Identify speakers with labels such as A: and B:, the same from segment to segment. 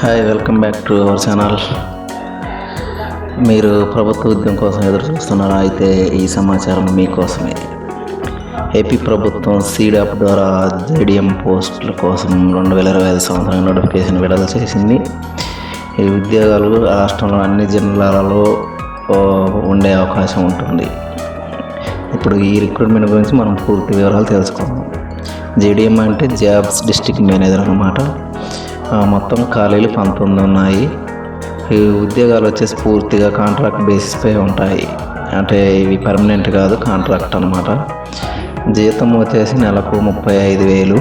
A: Hi welcome back to our channel. మీరు ప్రభుత్వ ఉద్యోగం కోసం ఎదురు చూస్తున్నారా? అయితే ఈ సమాచారం మీకోసమే. ఏపీ ప్రభుత్వం సీడాప్ ద్వారా జేడిఎం పోస్టుల కోసం రెండు వేల ఇరవై ఐదు సంవత్సరం నోటిఫికేషన్ విడుదల చేసింది. ఈ ఉద్యోగాలు రాష్ట్రంలో అన్ని జిల్లాలలో ఉండే అవకాశం ఉంటుంది. ఇప్పుడు ఈ రిక్రూట్మెంట్ గురించి మనం పూర్తి వివరాలు తెలుసుకుందాం. జేడిఎం అంటే జాబ్స్ డిస్ట్రిక్ట్ మేనేజర్ అనమాట మొత్తం ఖాళీలు పంతొమ్మిది ఉన్నాయి. ఈ ఉద్యోగాలు వచ్చేసి పూర్తిగా కాంట్రాక్ట్ బేసిస్పై ఉంటాయి. అంటే ఇవి పర్మనెంట్ కాదు కాంట్రాక్ట్ అనమాట జీతం వచ్చేసి నెలకు ముప్పై ఐదు వేలు.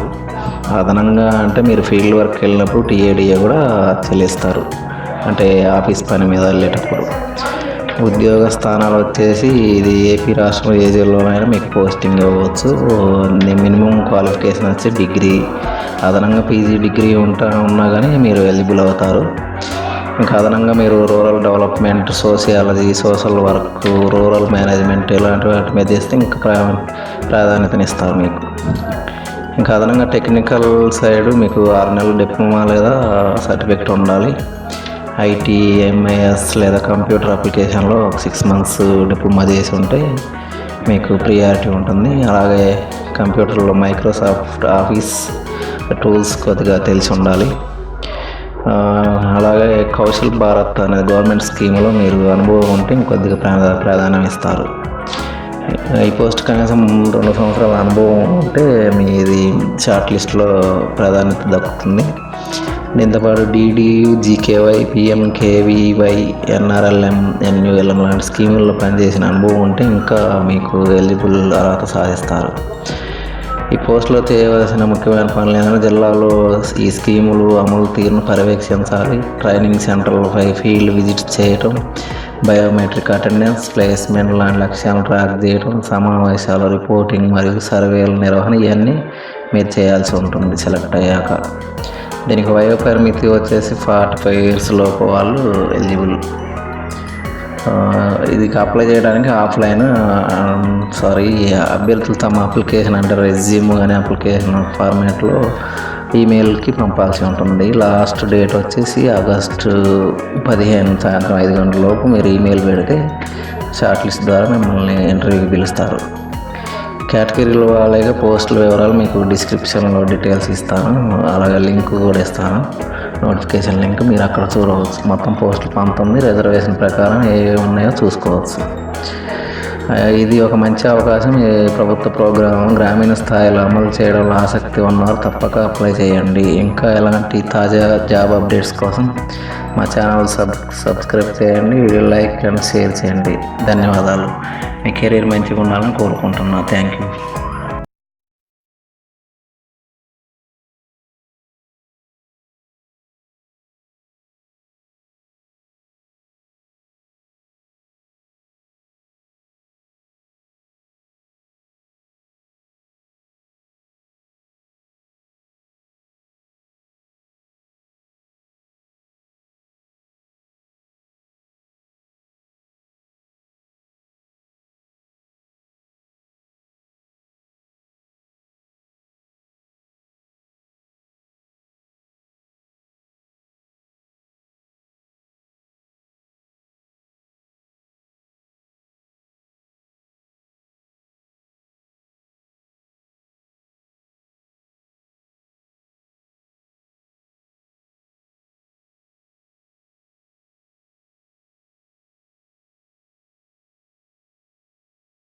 A: అదనంగా అంటే మీరు ఫీల్డ్ వర్క్ వెళ్ళినప్పుడు టీఏడిఏ కూడా చెల్లిస్తారు. అంటే ఆఫీస్ పని మీద వెళ్ళేటప్పుడు. ఉద్యోగ స్థానాలు వచ్చేసి ఇది ఏపీ రాష్ట్రం ఏ జిల్లాలోనైనా మీకు పోస్టింగ్ ఇవ్వచ్చు మినిమం క్వాలిఫికేషన్ వచ్చి డిగ్రీ అదనంగా పీజీ డిగ్రీ ఉంటా ఉన్నా కానీ మీరు ఎలిజిబుల్ అవుతారు. ఇంకా అదనంగా మీరు rural development sociology social work rural management ఇలాంటి వాటి మీద చేస్తే ఇంకా ప్రా ప్రాధాన్యతనిస్తారు మీకు. ఇంకా అదనంగా టెక్నికల్ సైడ్ మీకు ఆరు నెలల డిప్లొమా లేదా సర్టిఫికెట్ ఉండాలి. ఐటీ ఎంఐఎస్ లేదా కంప్యూటర్ అప్లికేషన్లో ఒక సిక్స్ మంత్స్ డిప్లొమా చేసి ఉంటే మీకు ప్రియారిటీ ఉంటుంది. అలాగే కంప్యూటర్లో మైక్రోసాఫ్ట్ ఆఫీస్ టూల్స్ కొద్దిగా తెలిసి ఉండాలి. అలాగే కౌశల్ భారత్ అనే గవర్నమెంట్ స్కీమ్లో మీరు అనుభవం ఉంటే కొద్దిగా ప్రాధా ప్రాధాన్యం ఇస్తారు. ఈ పోస్ట్ కనీసం రెండు సంవత్సరాల అనుభవం ఉంటే మీది షార్ట్ లిస్ట్లో ప్రాధాన్యత దక్కుతుంది. దీంతోపాటు DDU GKY PMKVY NRLM NULM లాంటి స్కీముల్లో పనిచేసిన అనుభవం ఉంటే ఇంకా మీకు ఎలిజిబుల్ అర్హత సాధిస్తారు. ఈ పోస్టులో చేయవలసిన ముఖ్యమైన పనులు ఏంటంటే జిల్లాలో ఈ స్కీములు అమలు తీరును పర్యవేక్షించాలి. ట్రైనింగ్ సెంటర్లపై ఫీల్డ్ విజిట్ చేయటం బయోమెట్రిక్ అటెండెన్స్ ప్లేస్మెంట్ లాంటి లక్ష్యాలను ట్రాక్ చేయడం సమావేశాలు రిపోర్టింగ్ మరియు సర్వేల నిర్వహణ ఇవన్నీ మీరు చేయాల్సి ఉంటుంది. సెలెక్ట్ అయ్యాక దీనికి వయో పరిమితి వచ్చేసి ఫార్టీ ఫైవ్ ఇయర్స్ లోపు వాళ్ళు ఎలిజిబుల్. ఇదికి ఇది అప్లై చేయడానికి ఆఫ్లైన్ సారీ అభ్యర్థులు తమ అప్లికేషన్ అంటే రెజ్యూమ్ అనే అప్లికేషన్ ఫార్మాట్లో ఈమెయిల్కి పంపాల్సి ఉంటుంది లాస్ట్ డేట్ వచ్చేసి ఆగస్టు పదిహేను సాయంత్రం ఐదు గంటల లోపు మీరు ఈమెయిల్ పెడితే షార్ట్ లిస్ట్ ద్వారా మిమ్మల్ని ఇంటర్వ్యూకి పిలుస్తారు. కేటగిరీల అలాగే పోస్టుల వివరాలు మీకు డిస్క్రిప్షన్లో డీటెయిల్స్ ఇస్తాను. అలాగే లింక్ కూడా ఇస్తాను. నోటిఫికేషన్ లింక్ మీరు అక్కడ చూడవచ్చు. మొత్తం పోస్టులు పంతొమ్మిది రిజర్వేషన్ ప్రకారం ఏవి ఉన్నాయో చూసుకోవచ్చు. ఇది ఒక మంచి అవకాశం. ఈ ప్రభుత్వ ప్రోగ్రాం గ్రామీణ స్థాయిలో అమలు చేయడంలో ఆసక్తి ఉన్నవారు తప్పక అప్లై చేయండి. ఇంకా ఎలాంటి తాజా జాబ్ అప్డేట్స్ కోసం మా ఛానల్ సబ్ సబ్స్క్రైబ్ చేయండి. వీడియో లైక్ అండ్ షేర్ చేయండి. ధన్యవాదాలు. మీ కెరీర్ మంచిగా ఉండాలని కోరుకుంటున్నాను థ్యాంక్ యూ